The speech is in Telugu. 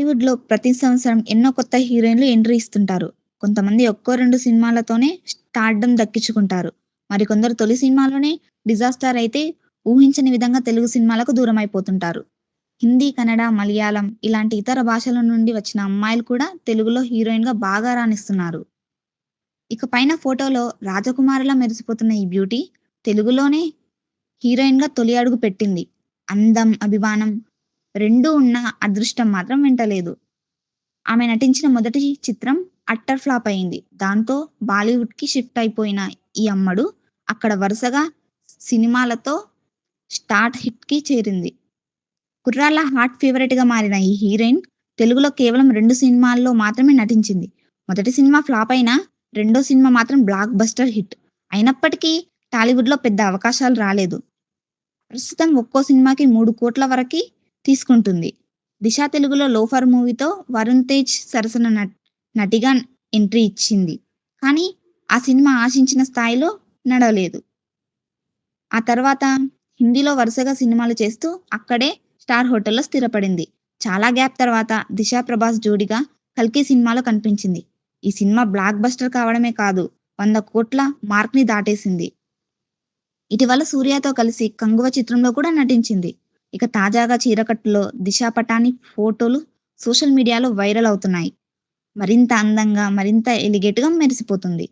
బాలీవుడ్‌లో ప్రతి సంవత్సరం ఎన్నో కొత్త హీరోయిన్‌లు ఎంట్రీ ఇస్తుంటారు. కొంతమంది ఒక్కో, రెండు సినిమాలతోనే స్టార్డం దక్కించుకుంటారు. మరికొందరు తొలి సినిమాలోనే డిజాస్టర్ అయితే ఊహించని విధంగా తెలుగు సినిమాలకు అయిపోతుంటారు హిందీ, కన్నడ, మలయాళం ఇలాంటి ఇతర భాషల నుండి వచ్చిన అమ్మాయిలు కూడా తెలుగులో హీరోయిన్గా బాగా రాణిస్తున్నారు. ఇక పైన ఫోటోలో రాజకుమారిలా మెరిసిపోతున్న ఈ బ్యూటీ తెలుగులోనే హీరోయిన్గా తొలి అడుగు పెట్టింది. అందం, అభిమానం రెండూ ఉన్న అదృష్టం మాత్రం వెంటలేదు. ఆమె నటించిన మొదటి చిత్రం అట్టర్ ఫ్లాప్ అయింది. దాంతో బాలీవుడ్‌కి షిఫ్ట్ అయిపోయిన ఈ అమ్మడు అక్కడ వరుసగా సినిమాలతో స్టార్ హిట్‌కి చేరింది. కుర్రాల హాట్ ఫేవరెట్‌గా మారిన ఈ హీరోయిన్ తెలుగులో కేవలం రెండు సినిమాల్లో మాత్రమే నటించింది. మొదటి సినిమా ఫ్లాప్ అయినా రెండో సినిమా మాత్రం బ్లాక్ బస్టర్ హిట్. అయినప్పటికీ టాలీవుడ్‌లో పెద్ద అవకాశాలు రాలేదు. ప్రస్తుతం ఒక్కో సినిమాకి మూడు కోట్ల వరకు తీసుకుంటుంది. దిశ తెలుగులో 'లోఫర్' మూవీతో వరుణ్ తేజ్ సరసన నట్ నటిగా ఎంట్రీ ఇచ్చింది. కానీ ఆ సినిమా ఆశించిన స్థాయిలో నడవలేదు. ఆ తర్వాత హిందీలో వరుసగా సినిమాలు చేస్తూ అక్కడే స్టార్ హోటల్లో స్థిరపడింది. చాలా గ్యాప్ తర్వాత దిశా ప్రభాస్ జోడిగా 'కల్కి' సినిమాలో కనిపించింది. ఈ సినిమా బ్లాక్ బస్టర్ కావడమే కాదు వంద కోట్ల మార్క్‌ని దాటేసింది. ఇటీవల సూర్యతో కలిసి 'కంగువ' చిత్రంలో కూడా నటించింది. ఇక తాజాగా చీరకట్టులో దిశా పటాని ఫోటోలు సోషల్ మీడియాలో వైరల్ అవుతున్నాయి. మరింత అందంగా, మరింత ఎలిగేట్‌గా మెరిసిపోతుంది.